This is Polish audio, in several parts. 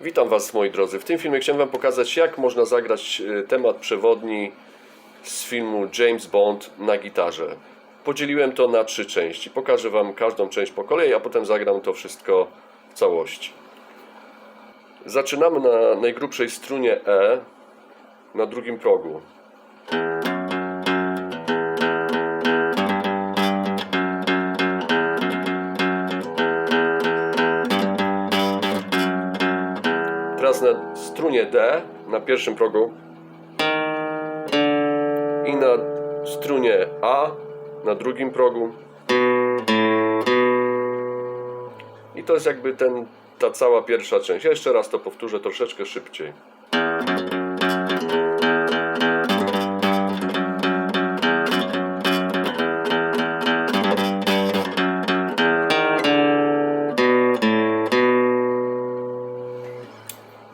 Witam Was moi drodzy. W tym filmie chciałem Wam pokazać jak można zagrać e, temat przewodni z filmu James Bond na gitarze. Podzieliłem to na trzy części. Pokażę Wam każdą część po kolei, a potem zagram to wszystko w całości. Zaczynamy na najgrubszej strunie E na drugim progu. Teraz na strunie D na pierwszym progu i na strunie A na drugim progu. I to jest jakby ten, ta cała pierwsza część. Ja jeszcze raz to powtórzę troszeczkę szybciej.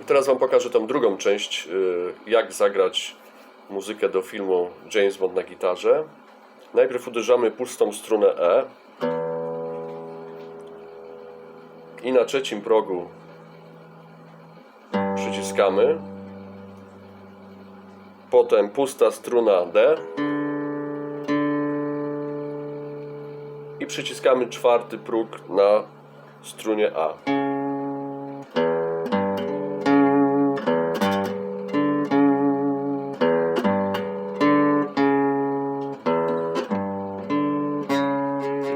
I teraz Wam pokażę tą drugą część, y, jak zagrać muzykę do filmu James Bond na gitarze. Najpierw uderzamy pustą strunę E i na trzecim progu przyciskamy. Potem pusta struna D i przyciskamy czwarty próg na strunie A.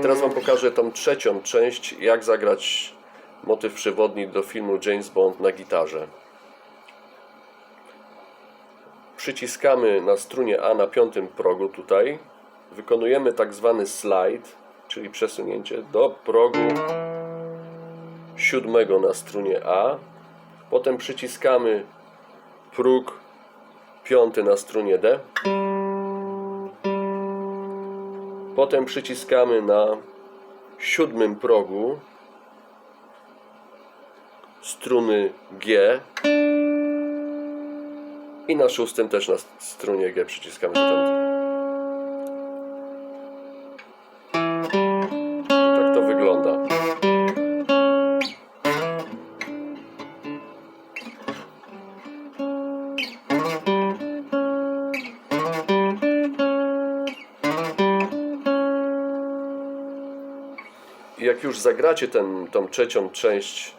teraz Wam pokażę tą trzecią część, jak zagrać motyw przewodni do filmu James Bond na gitarze. Przyciskamy na strunie A na piątym progu tutaj. Wykonujemy tak zwany slide, czyli przesunięcie do progu siódmego na strunie A. Potem przyciskamy próg piąty na strunie D. Potem przyciskamy na siódmym progu struny G i na szóstym też na strunie G przyciskamy. Tak Jak już zagracie ten, tą trzecią część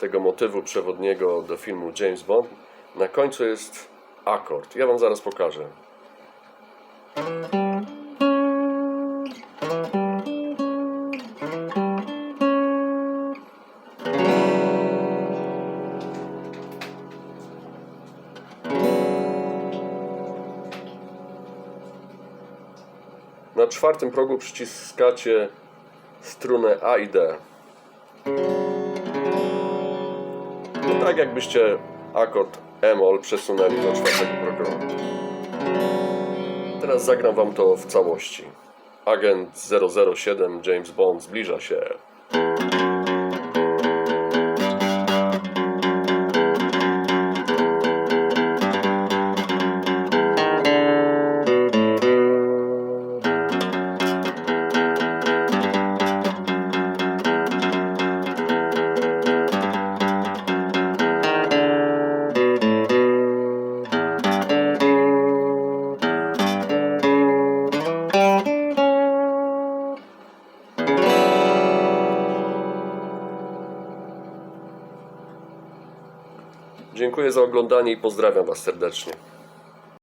tego motywu przewodniego do filmu James Bond, na końcu jest akord. Ja Wam zaraz pokażę. Na czwartym progu przyciskacie strunę A i D. No tak jakbyście akord E-moll przesunęli do czwartego programu. Teraz zagram wam to w całości. Agent 007 James Bond zbliża się. Dziękuję za oglądanie i pozdrawiam Was serdecznie.